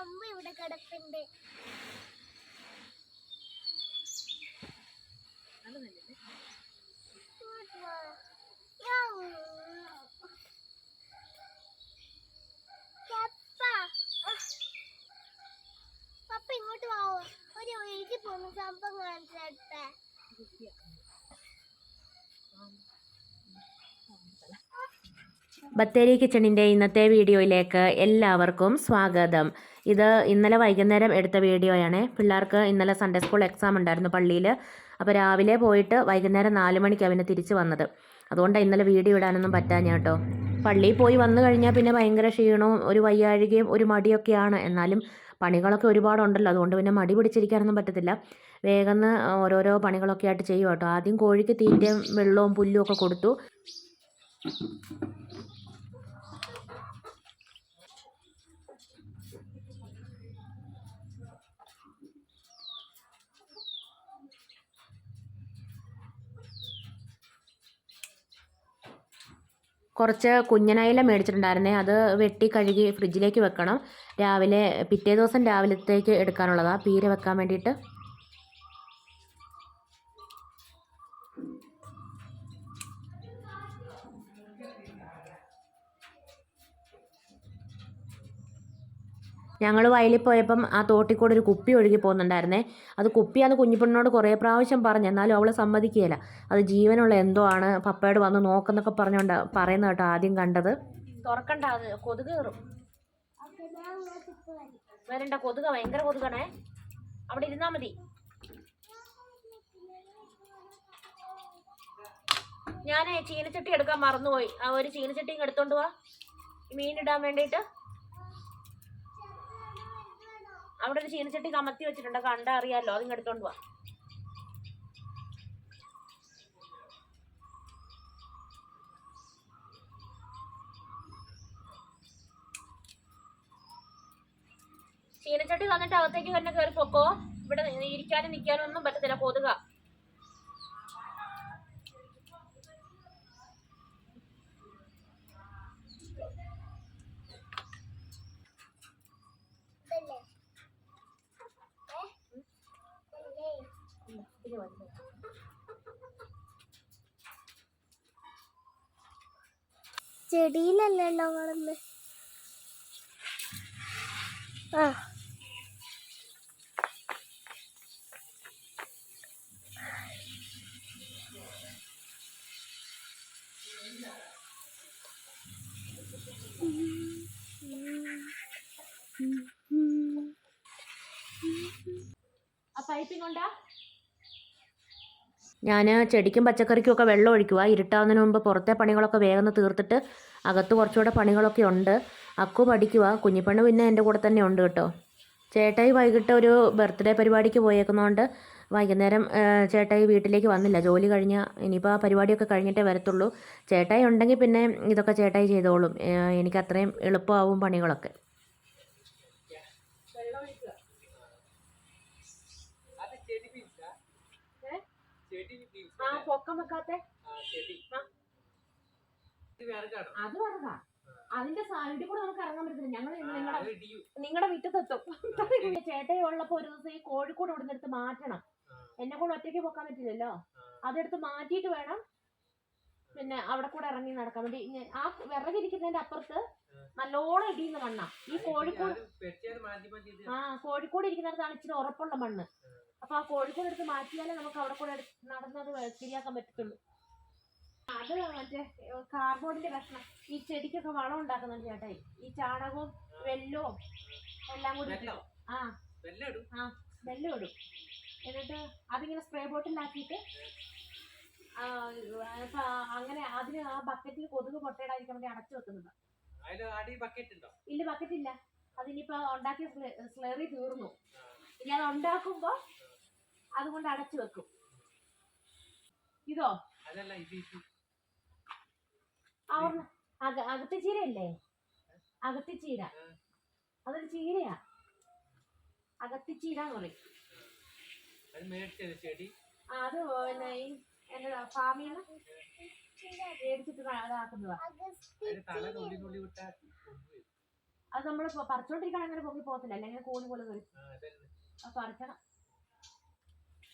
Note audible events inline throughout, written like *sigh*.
അമ്മ ഇവിടെ കിടപ്പുണ്ട് വാ. പപ്പ. ഇങ്ങോട്ട് വാവോ ഒരു വീട്ടിൽ പോകുന്ന സംഭവം കാണിച്ചേ ബത്തേരി കിച്ചണിന്റെ ഇന്നത്തെ വീഡിയോയിലേക്ക് എല്ലാവർക്കും സ്വാഗതം. ഇത് ഇന്നലെ വൈകുന്നേരം എടുത്ത വീഡിയോയാണ്. പിള്ളേർക്ക് ഇന്നലെ സൺഡേ സ്കൂൾ എക്സാം ഉണ്ടായിരുന്നു പള്ളിയിൽ. അപ്പോൾ രാവിലെ പോയിട്ട് വൈകുന്നേരം നാല് മണിക്ക് അവന് തിരിച്ച് വന്നത്. അതുകൊണ്ടാണ് ഇന്നലെ വീഡിയോ ഇടാനൊന്നും പറ്റാഞ്ഞ കേട്ടോ. പള്ളിയിൽ പോയി വന്നു കഴിഞ്ഞാൽ പിന്നെ ഭയങ്കര ക്ഷീണവും ഒരു വയ്യാഴികയും ഒരു മടിയൊക്കെയാണ്. എന്നാലും പണികളൊക്കെ ഒരുപാടുണ്ടല്ലോ. അതുകൊണ്ട് പിന്നെ മടി പിടിച്ചിരിക്കാനൊന്നും പറ്റത്തില്ല. വേഗം ഓരോരോ പണികളൊക്കെ ആയിട്ട് ചെയ്യും കേട്ടോ. ആദ്യം കോഴിക്ക് തീറ്റയും വെള്ളവും പുല്ലും ഒക്കെ കൊടുത്തു. കുറച്ച് കുഞ്ഞനയില മേടിച്ചിട്ടുണ്ടായിരുന്നേ. അത് വെട്ടി കഴുകി ഫ്രിഡ്ജിലേക്ക് വെക്കണം. രാവിലെ പിറ്റേ ദിവസം രാവിലത്തേക്ക് എടുക്കാനുള്ളതാണ് പീര വെക്കാൻ വേണ്ടിയിട്ട്. ഞങ്ങൾ വയലിൽ പോയപ്പം ആ തോട്ടിൽ കൂടെ ഒരു കുപ്പി ഒഴുകി പോകുന്നുണ്ടായിരുന്നേ. അത് കുപ്പിയാന്ന് കുഞ്ഞിപ്പെണ്ണിനോട് കുറേ പ്രാവശ്യം പറഞ്ഞു എന്നാലും അവൾ സമ്മതിക്കുകയില്ല അത് ജീവനുള്ള എന്തോ ആണ് പപ്പയോട് വന്ന് നോക്കുന്നൊക്കെ പറഞ്ഞുകൊണ്ട് പറയുന്ന കേട്ടോ ആദ്യം കണ്ടത്. തുറക്കണ്ട അത് കൊതുക് വരണ്ട കൊതുക ഭയങ്കര അവിടെ ഇരുന്നാ മതി. ഞാൻ ചീനച്ചട്ടി എടുക്കാൻ മറന്നുപോയി. ആ ഒരു ചീനച്ചട്ടിയും എടുത്തോണ്ട് വാ. മീനിടാൻ വേണ്ടിയിട്ട്. അവിടെ ഒരു ചീനച്ചട്ടി കമത്തി വെച്ചിട്ടുണ്ട്. കണ്ട അറിയാലോ. അതിങ്ങ് എടുത്തോണ്ട് വാ. ചീനച്ചട്ടി തന്നിട്ട് അകത്തേക്ക് തന്നെ കയറി പൊക്കോ. ഇവിടെ ഇരിക്കാനും നിൽക്കാനും ഒന്നും പറ്റത്തില്ല. കൊതുക. ചെടിയിലല്ലല്ലോ വളർന്ന് ആ. ആ പൈപ്പിംഗ് ഞാൻ ചെടിക്കും പച്ചക്കറിക്കും ഒക്കെ വെള്ളം ഒഴിക്കുക ഇരുട്ടാവുന്നതിന് മുമ്പ് പുറത്തെ പണികളൊക്കെ വേഗം തീർത്തിട്ട് അകത്ത് കുറച്ചുകൂടെ പണികളൊക്കെ ഉണ്ട്. അക്കു പഠിക്കുക കുഞ്ഞിപ്പണ്ണ് പിന്നെ എന്റെ കൂടെ തന്നെ ഉണ്ട് കേട്ടോ. ചേട്ടായി വൈകിട്ട് ഒരു ബർത്ത്ഡേ പരിപാടിക്ക് പോയേക്കുന്നതുകൊണ്ട് വൈകുന്നേരം ചേട്ടായി വീട്ടിലേക്ക് വന്നില്ല. ജോലി കഴിഞ്ഞ ഇനിയിപ്പോൾ ആ പരിപാടിയൊക്കെ കഴിഞ്ഞിട്ടേ വരത്തുള്ളൂ. ചേട്ടായി ഉണ്ടെങ്കിൽ പിന്നെ ഇതൊക്കെ ചേട്ടായി ചെയ്തോളും. എനിക്ക് അത്രയും എളുപ്പമാവും പണികളൊക്കെ. ആ പൊക്കം വെക്കാത്തെ. അത് പറഞ്ഞതാ അതിന്റെ സൈഡിൽ കൂടെ നമുക്ക് ഇറങ്ങാൻ പറ്റത്തില്ല. ഞങ്ങൾ നിങ്ങളുടെ നിങ്ങളുടെ മുറ്റത്തെത്തും *laughs* ചേട്ടയെ ഉള്ളപ്പോ ഒരു ദിവസം ഈ കോഴിക്കോട് ഇവിടെ എടുത്ത് മാറ്റണം. എന്നെ കൊണ്ട് ഒറ്റയ്ക്ക് പൊക്കാൻ പറ്റില്ലല്ലോ. അതെടുത്ത് മാറ്റിയിട്ട് വേണം പിന്നെ അവിടെ കൂടെ ഇറങ്ങി നടക്കാൻ വേണ്ടി. ആ വിറകിരിക്കുന്നതിന്റെ അപ്പുറത്ത് നല്ലോണം ഇടിയുന്ന മണ്ണാ. ഈ കോഴിക്കോട് ആ കോഴിക്കോട് ഇരിക്കുന്നിടത്താണ് ഇച്ചിരി ഉറപ്പുള്ള മണ്ണ്. അപ്പൊ ആ കോഴിക്കോട് എടുത്ത് മാറ്റിയാലേ നമുക്ക് അവിടെ കൂടെ നടന്നത് ശരിയാക്കാൻ പറ്റത്തുള്ളൂ. അത് മറ്റേ കാർബോർഡിന്റെ കഷ്ണം. ഈ ചെടിക്കൊക്കെ വളം ഉണ്ടാക്കുന്നുണ്ട് ചേട്ടായി. ഈ ചാണകവും വെല്ലവും എല്ലാം കൂടി. ആ. ആ വെല്ലം ഇടും. എന്നിട്ട് അതിങ്ങനെ സ്പ്രേ ബോട്ടിലാക്കിയിട്ട് അങ്ങനെ അതിന് ആ ബക്കറ്റിൽ കൊതുക് പൊട്ടയിടാതിരിക്കാൻ വേണ്ടി അടച്ചു വെക്കുന്നത് ഇല്ല ബക്കറ്റ് ഇല്ല. അതിനിപ്പോ ഉണ്ടാക്കിയ സ്ലറി തീർന്നു. ഇനി അത് ഉണ്ടാക്കുമ്പോ അതുകൊണ്ട് അടച്ചു വെക്കും. ഇതോ? അവർ അക- അകത്തെ ചീരയല്ലേ? അകത്തെ ചീര. അതൊരു ചീരയാ. അകത്ത് ചീര എന്ന് പറയും. അത് പിന്നെ എന്നതാ ഫാമിൽ മേടിച്ചിട്ട് ഇതാക്കുന്നതാ. അത് നമ്മൾ പറിച്ചോണ്ടിരിക്കണം അങ്ങനെ പൊങ്ങി പോകത്തില്ല. അല്ലെങ്കിൽ കൂണി പോലെ വരും. അത് പറിക്കണം ഞാൻ മറ്റേ ഇതിന്ന് വാളംപൊടി വിചാരിച്ച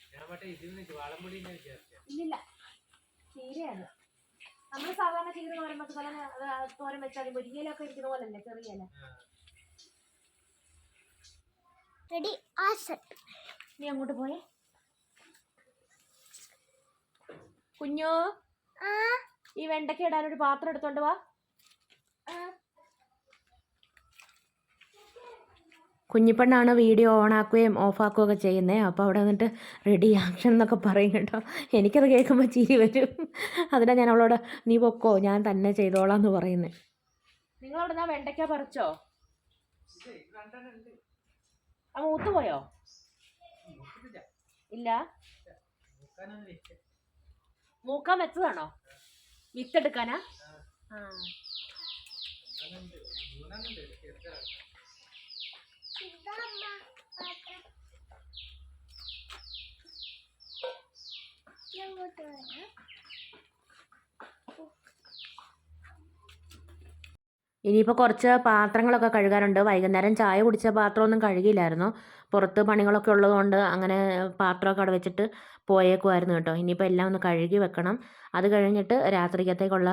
ഇല്ലില്ല. ചീരയാണ്. നമ്മൾ സാധാരണ ചീര തോരൻ വെച്ച പോലെ തോരൻ വെച്ചാൽ മുരിങ്ങയിലൊക്കെ ഇരിക്കുന്ന പോലെ അല്ലേ ചെറിയ റെഡി നീ അങ്ങോട്ട് പോയേ. കുഞ്ഞോ ആ. ഈ വെണ്ടയ്ക്ക് ഇടാനൊരു പാത്രം എടുത്തോണ്ട് വാ. കുഞ്ഞിപ്പെണ്ണാണ് വീഡിയോ ഓൺ ആക്കുകയും ഓഫ് ആക്കുകയൊക്കെ ചെയ്യുന്നത് അപ്പോൾ അവിടെ വന്നിട്ട് റെഡി ആക്ഷൻ എന്നൊക്കെ പറയും കേട്ടോ. എനിക്കത് കേൾക്കുമ്പോൾ ചിരി വരും. അതിനെ ഞാൻ അവളോട് നീ പൊക്കോ ഞാൻ തന്നെ ചെയ്തോളാം എന്ന് പറയുന്നത് നിങ്ങൾ അവിടെ നിന്ന് വെണ്ടയ്ക്ക പറിച്ചോ? ആ മൂത്ത് പോയോ? ഇല്ല? മൂക്കാൻ വെച്ചതാണോ? വിത്തെടുക്കാനാ? ആ ഇതാ അമ്മ പാത്രം ഞാൻ ഇങ്ങോട്ട് വരാം ഇനിയിപ്പോൾ കുറച്ച് പാത്രങ്ങളൊക്കെ കഴുകാനുണ്ട്. വൈകുന്നേരം ചായ കുടിച്ച പാത്രമൊന്നും കഴുകിയില്ലായിരുന്നു. പുറത്ത് പണികളൊക്കെ ഉള്ളതുകൊണ്ട് അങ്ങനെ പാത്രമൊക്കെ അവിടെ വെച്ചിട്ട് പോയേക്കുമായിരുന്നു കേട്ടോ. ഇനിയിപ്പോൾ എല്ലാം ഒന്ന് കഴുകി വെക്കണം. അത് കഴിഞ്ഞിട്ട് രാത്രിക്കത്തേക്കുള്ള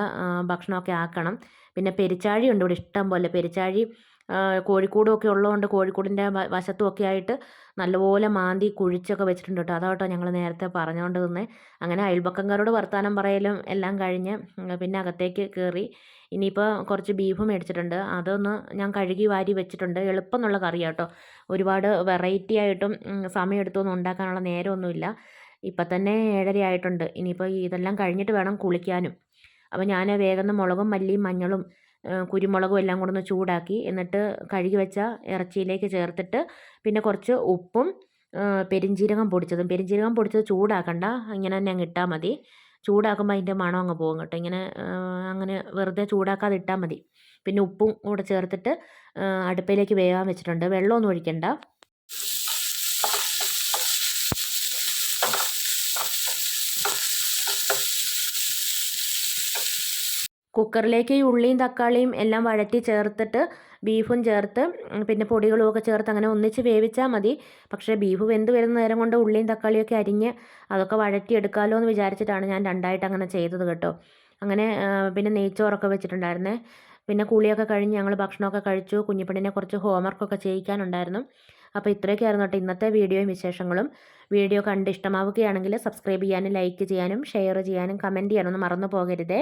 ഭക്ഷണമൊക്കെ ആക്കണം. പിന്നെ പെരിച്ചാഴി ഉണ്ട് ഇവിടെ ഇഷ്ടം പോലെ. പെരിച്ചാഴി ആ, കോഴിക്കൂടുമൊക്കെ ഉള്ളതുകൊണ്ട് കോഴിക്കൂടിന്റെ വശത്തും വശത്തുമൊക്കെ ആയിട്ട് നല്ലപോലെ മാന്തി കുഴിച്ചൊക്കെ വെച്ചിട്ടുണ്ട് കേട്ടോ. അതാട്ടോ ഞങ്ങൾ നേരത്തെ പറഞ്ഞുകൊണ്ട് തന്നെ അങ്ങനെ അയൽപക്കംകാരോട് വർത്തമാനം പറയലും എല്ലാം കഴിഞ്ഞ് പിന്നെ അകത്തേക്ക് കയറി ഇനിയിപ്പോൾ കുറച്ച് ബീഫ് മേടിച്ചിട്ടുണ്ട്. അതൊന്ന് ഞാൻ കഴുകി വാരി വെച്ചിട്ടുണ്ട്. എളുപ്പം എന്നുള്ള കറിയാണ് കേട്ടോ. ഒരുപാട് വെറൈറ്റി ആയിട്ടും സമയമെടുത്തൊന്നും ഉണ്ടാക്കാനുള്ള നേരമൊന്നുമില്ല. ഇപ്പം തന്നെ ഏഴര ആയിട്ടുണ്ട്. ഇനിയിപ്പോൾ ഇതെല്ലാം കഴിഞ്ഞിട്ട് വേണം കുളിക്കാനും. അപ്പോൾ ഞാൻ വേഗം മുളകും മല്ലിയും മഞ്ഞളും കുരുമുളകും എല്ലാം കൂടെ ഒന്ന് ചൂടാക്കി എന്നിട്ട് കഴുകി വെച്ച ഇറച്ചിയിലേക്ക് ചേർത്തിട്ട് പിന്നെ കുറച്ച് ഉപ്പും പെരിഞ്ജീരകം പൊടിച്ചതും. പെരിഞ്ജീരകം പൊടിച്ചത് ചൂടാക്കണ്ട. ഇങ്ങനെ തന്നെ അങ്ങ് ഇട്ടാൽ മതി. ചൂടാക്കുമ്പോൾ അതിന്റെ മണം അങ്ങ് പോകും കേട്ടോ. ഇങ്ങനെ അങ്ങനെ വെറുതെ ചൂടാക്കാതെ ഇട്ടാൽ മതി. പിന്നെ ഉപ്പും കൂടെ ചേർത്തിട്ട് അടുപ്പിലേക്ക് വേവാൻ വെച്ചിട്ടുണ്ട്. വെള്ളമൊന്നും ഒഴിക്കണ്ട. കുക്കറിലേക്ക് ഈ ഉള്ളിയും തക്കാളിയും എല്ലാം വഴറ്റി ചേർത്തിട്ട് ബീഫും ചേർത്ത് പിന്നെ പൊടികളും ഒക്കെ ചേർത്ത് അങ്ങനെ ഒന്നിച്ച് വേവിച്ചാൽ മതി. പക്ഷേ ബീഫ് വെന്ത് വരുന്ന നേരം കൊണ്ട് ഉള്ളിയും തക്കാളിയൊക്കെ അരിഞ്ഞ് അതൊക്കെ വഴറ്റി എടുക്കാമല്ലോ എന്ന് വിചാരിച്ചിട്ടാണ് ഞാൻ രണ്ടായിട്ട് അങ്ങനെ ചെയ്തത് കേട്ടോ. അങ്ങനെ പിന്നെ നെയ്ച്ചോറൊക്കെ വെച്ചിട്ടുണ്ടായിരുന്നേ. പിന്നെ കുളിയൊക്കെ കഴിഞ്ഞ് ഞങ്ങൾ ഭക്ഷണമൊക്കെ കഴിച്ചു. കുഞ്ഞിപ്പെണ്ണിനെ കുറച്ച് ഹോംവർക്കൊക്കെ ചെയ്യിക്കാനുണ്ടായിരുന്നു. അപ്പോൾ ഇത്രയൊക്കെയായിരുന്നു കേട്ടോ ഇന്നത്തെ വീഡിയോയും വിശേഷങ്ങളും. വീഡിയോ കണ്ട് ഇഷ്ടമാവുകയാണെങ്കിൽ സബ്സ്ക്രൈബ് ചെയ്യാനും ലൈക്ക് ചെയ്യാനും ഷെയർ ചെയ്യാനും കമന്റ് ചെയ്യാനൊന്നും മറന്നു പോകരുതേ.